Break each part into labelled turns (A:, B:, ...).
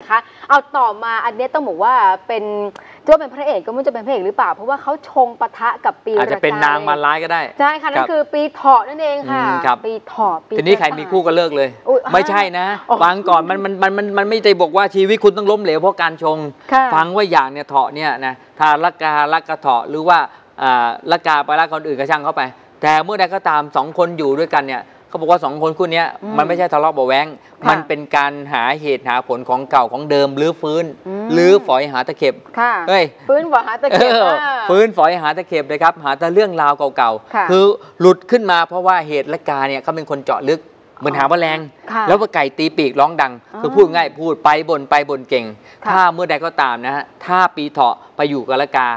A: นะคะเอาต่อมาอันเนี้ยต้องบอกว่าเป็นจะว่าเป็นพระเอกก็ไม่รู้จะเป็นพระเอกหรือเปล่า เพราะว่าเขาชงปะทะกับปี
B: อาจจะเป็น
A: รก
B: นางมารร้ายก็ได้
A: ใช่ค่ะนั่
B: ครั
A: น
B: บ
A: คือปีเถาะนั่นเองค่ะ
B: อืมครับ
A: ปีเถาะปี
B: ทีนี้ใคร
A: กะต่าย
B: มีคู่ก็เลิกเลย
A: อุ๊ย
B: ไม่ใช่นะ
A: อ๋อ
B: ฟังก่อนมันมันมันมันมันไม่ได้บอกว่าชีวิตคุณต้องล้มเหลวเพราะการชง
A: ค่ะ
B: ฟังว่าอย่างเนี่ยเถาะเนี่ยนะทารักการักกระเถาะหรือว่าอ่ารักกาไปรักคนอื่นก็ช่างเข้าไป แต่เมื่อใดก็ตามสองคนอยู่ด้วยกันเนี่ย เขาบอกว่าสองคนคู่เนี้ย
A: อืม
B: มันไม่ใช่ทะเลาะเบาะแว้ง
A: ค่ะ
B: มันเป็นการหาเหตุหาผลของเก่าของเดิมหรือฟื้น
A: อืม
B: หรือฝอยหาตะเข็บ
A: ค่ะ
B: เฮ้ย
A: ฟื้นบ่หาตะเกียบ
B: เออ
A: อ่า
B: ฟื้นฝอยหาตะเข็บเลยครับ หาแต่เรื่องราวเก่า
A: ค่ะ
B: ๆคือหลุดขึ้นมาเพราะว่าเหตุและการเนี่ยเขาเป็นคนเจาะลึก เหมือนหาแมลง
A: ค่ะ
B: แล้วว่าไก่ตีปีกร้องดัง
A: อ๋อ
B: คือพูดง่ายพูดไปบนไปบนเก่ง
A: ค่ะ
B: ถ้าเมื่อใดก็ตามนะฮะถ้าปีเถาะไปอยู่กับละกา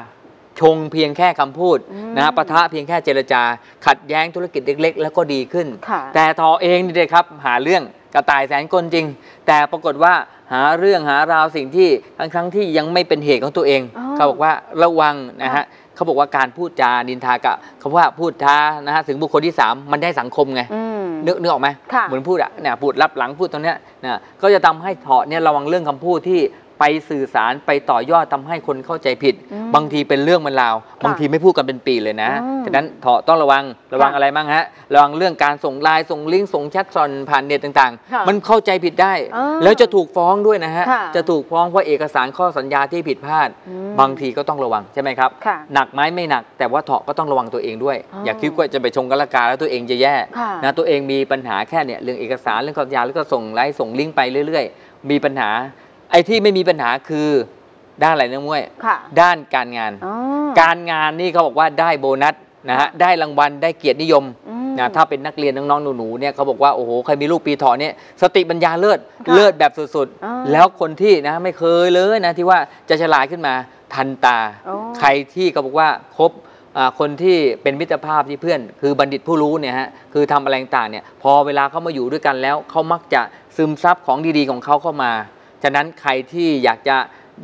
B: ชงเพียงแค่คำพูด
A: อืม
B: นะฮะปะทะเพียงแค่เจรจา ขัดแย้งธุรกิจเล็ก ๆ แล้วก็ดีขึ้น
A: ค่ะ
B: แต่ทอเองนี่เลยครับหาเรื่องกระต่ายแสนกลจริง แต่ปรากฏว่าหาเรื่องหาราวสิ่งที่ทั้งทั้งๆที่ยังไม่เป็นเหตุของตัวเอง
A: อ๋อ
B: เขาบอกว่าระวังนะ
A: ค่ะ
B: ฮะเขาบอกว่าการพูดจานินทากะเขาว่าพูดจานะฮะถึงบุคคลที่สามมันได้สังคมไง
A: อืม
B: นึกนึกออกไหม
A: ค่ะ
B: เหมือนพูดอะเนี่ยพูดรับหลังพูดตรงเนี้ยนะก็จะทำให้เถาะเนี่ยระวังเรื่องคำพูดที่ ไปสื่อสารไปต่อยอดทำให้คนเข้าใจผิด
A: อืม
B: บางทีเป็นเรื่องมันราว บางทีไม่พูดกันเป็นปีเลยนะ
A: อืม
B: ฉะนั้นเถาะต้องระวังระวัง
A: ค่ะ
B: อะไรบ้างฮะระวังเรื่องการส่งไลน์ส่งลิงก์ส่งแชทส่อนผ่านเน็ตต่าง
A: ค่ะ
B: ๆมันเข้าใจผิดได้
A: อ่า
B: แล้วจะถูกฟ้องด้วยนะฮะ
A: ค่ะ
B: จะถูกฟ้องเพราะเอกสารข้อสัญญาที่ผิดพลาด
A: อืม
B: บางทีก็ต้องระวังใช่ไหมครับ
A: ค่ะ
B: หนักไหมไม่หนัก แต่ว่าเถาะก็ต้องระวังตัวเองด้วย
A: อ๋อ
B: อ
A: อ
B: ย่าคิดว่าจะไปชงกันละกาแล้วตัวเองจะแย่
A: ค่ะ
B: นะตัวเองมีปัญหาแค่เนี่ยเรื่องเอกสารเรื่องข้อสัญญาแล้วก็ส่งไลน์ส่งลิงก์ไปเรื่อย ๆ มีปัญหา ไอ้ที่ไม่มีปัญหาคือด้านอะไรนะมวย
A: ค่ะ
B: ด้านการงาน
A: อ๋อ
B: การงานนี่เขาบอกว่าได้โบนัสนะฮะได้รางวัลได้เกียรตินิยม
A: อืม
B: นะถ้าเป็นนักเรียนน้องๆหนูๆเนี่ยเขาบอกว่าโอ้โหใครมีลูกปีเถาะเนี่ยสติปัญญาเลิศ
A: ค่ะ
B: เลิศแบบสุด
A: อ๋อ
B: ๆ แล้วคนที่นะไม่เคยเลยนะที่ว่าจะฉลาดขึ้นมาทันตา
A: อ๋อ
B: ใครที่เขาบอกว่าคบอ่าคนที่เป็นมิตรภาพที่เพื่อน คือบัณฑิตผู้รู้เนี่ยฮะคือทำอะไรต่างๆเนี่ยพอเวลาเขามาอยู่ด้วยกันแล้วเขามักจะซึมซับของดีๆของเขาเข้ามา ฉะนั้นใครที่อยากจะ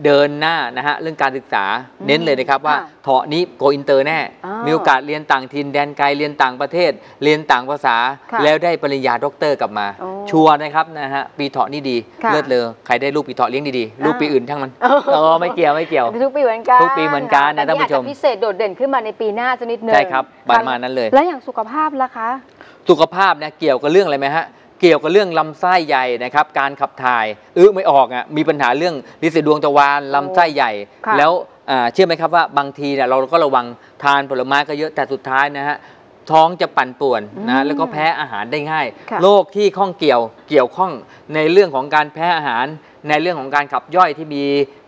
B: เดินหน้านะฮะเรื่องการศึกษา
A: อืม
B: เน้นเลยนะครับว่า
A: ค่ะ
B: เถาะนี้โกอินเตอร์แน่
A: อ๋อ
B: มีโอกาสเรียนต่างถิ่นแดนไกลเรียนต่างประเทศ เรียนต่างภาษา
A: ค่ะ
B: แล้วได้ปริญญาด็อกเตอร์กลับมา
A: โอ้
B: ชัวร์นะครับนะฮะปีเถาะนี่ดี
A: ค่ะ
B: เลิศเลยใครได้ลูกปีเถาะเลี้ยงดีๆลูกปีอื่นช่างมัน
A: อ๋อ
B: เออไม่เกี่ยวไม่เกี่ยว
A: ทุกปีเหมือนกัน
B: ทุกปีเหมือนกันนะ
A: แต่
B: ท่านผู้ชม
A: อจจะพิเศษโดดเด่นขึ้นมาในปีหน้าสักนิดนึง
B: ใช่ครับประมาณนั้นเลย
A: แล้วอย่างสุขภาพล่ะคะ
B: สุขภาพเนี่ยเกี่ยวกับเรื่องอะไรไหมฮะ เกี่ยวกับเรื่องลำไส้ใหญ่นะครับ การขับถ่ายเออไม่ออกอะมีปัญหาเรื่องลิสิดวงตะวันลำไส้ใหญ่
A: ค่ะ
B: แล้วอ่าเชื่อไหมครับว่าบางทีเนี่ยเราก็ระวังทานผลไม้ก็เยอะแต่สุดท้ายนะฮะท้องจะปั่นป่วน
A: อื
B: นะ
A: ม
B: แล้วก็แพ้อาหารได้ง่าย
A: ค่ะ
B: โรคที่ข้องเกี่ยวเกี่ยวข้องในเรื่องของการแพ้อาหาร ในเรื่องของการขับย่อยที่มี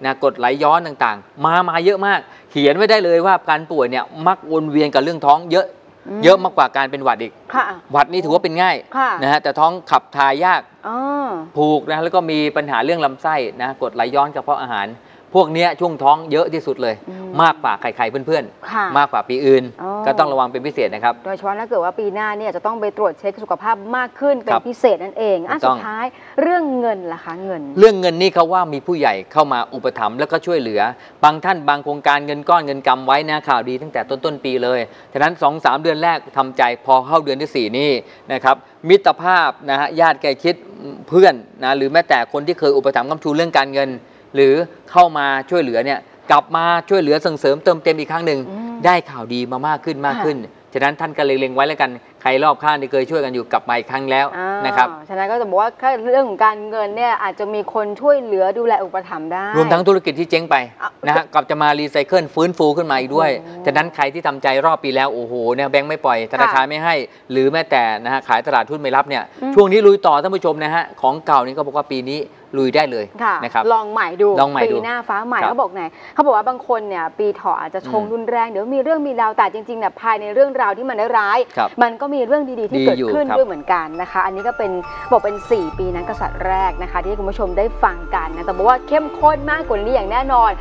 B: นะกรดไหลย้อนต่างๆ มามาเยอะมาก เขียนไว้ได้เลยว่าการป่วยเนี่ยมักวนเวียนกับเรื่องท้องเยอะ
A: ม
B: เยอะมากกว่าการเป็นหวัดอีก
A: ค่ะ
B: หวัดนี่ถือว่าเป็นง่าย
A: ค่ะ
B: นะฮะแต่ท้องขับถ่ายยาก
A: อ๋อ
B: ผูกนะแล้วก็มีปัญหาเรื่องลำไส้นะกรดไหลย้อนกระเพาะอาหาร พวกเนี้ยช่วงท้องเยอะที่สุดเลย
A: อืม
B: มากกว่าใครๆเพื่อน
A: ค่ะ
B: ๆ มากกว่าปีอื่น
A: อ๋อ
B: ก็ต้องระวังเป็นพิเศษนะครับ
A: โดยเฉพาะถ้าเกิดว่าปีหน้าเนี่ยจะต้องไปตรวจเช็คสุขภาพมากขึ้นเป็น
B: ครับ
A: พิเศษนั่นเองอะ
B: ถูกต้
A: สุ
B: อง
A: ดท้ายเรื่องเงินล่ะคะเงิน
B: เรื่องเงินนี่เขาว่ามีผู้ใหญ่เข้ามาอุปถัมภ์แล้วก็ช่วยเหลือ บางท่านบางโครงการเงินก้อนเงินกำไว้นะข่าวดีตั้งแต่ต้นต้นๆปีเลยฉะนั้น 2 3เดือนแรกทำใจพอเข้าเดือนที่ 4 นี่นะครับมิตรภาพนะฮะญาติใกล้ชิดเพื่อนนะหรือแม้แต่คนที่เคยอุปถัมภ์กำชูเรื่องการเงิน หรือเข้ามาช่วยเหลือเนี่ยกลับมาช่วยเหลือส่งเสริมเติมเต็มอีกครั้งหนึ่ง
A: อืม
B: ได้ข่าวดีมามากขึ้นมากขึ้น ฉะนั้นท่านก็เล็งๆไว้แล้วกันใครรอบข้างที่เคยช่วยกันอยู่กลับมาอีกครั้งแล้ว
A: อ่า
B: นะครับ
A: ฉะนั้นก็จะบอกว่าแค่เรื่องของการเงินเนี่ยอาจจะมีคนช่วยเหลือดูแลอุปถัมภ์ได้
B: รวมทั้งธุรกิจที่เจ๊งไป
A: อะ
B: นะฮะกลับจะมารีไซเคิลฟื้นฟูขึ้นมาอีกด้วย
A: โอ้โห
B: ฉะนั้นใครที่ทำใจรอบปีแล้วโอ้โหเนี่ยแบงค์ไม่ปล่อยธนาคารไม่ให้ หรือแม้แต่นะฮะขายตลาดทุนไม่รับเนี่ย
A: อืม
B: ช่วงนี้ลุยต่อท่านผู้ชมนะฮะของเก่านี่ก็บอกว่าปีนี้ ลุยได้เลย
A: ค่ะ
B: นะครับ
A: ลองใหม่ดู
B: ลองใหม่ดู
A: ปีหน้าฟ้าใหม่
B: ครับ
A: เขาบอกไงเขาบอกว่าบางคนเนี่ยปีเถาะอาจจะชง
B: อืม
A: รุนแรงเดี๋ยวมีเรื่องมีราวแต่จริงๆเนี่ยภายในเรื่องราวที่มันร้ายๆ
B: ครับ
A: มันก็มีเรื่องดีๆที่
B: ดี
A: เกิด
B: อยู่
A: ขึ้น
B: ครับ
A: ด้วยเหมือนกันนะคะ อันนี้ก็เป็นบอกเป็น 4 ปีนักกษัตริย์แรกนะคะ ที่ให้คุณผู้ชมได้ฟังกันนะแต่บอกว่าเข้มข้นมากกว่านี้อย่างแน่นอน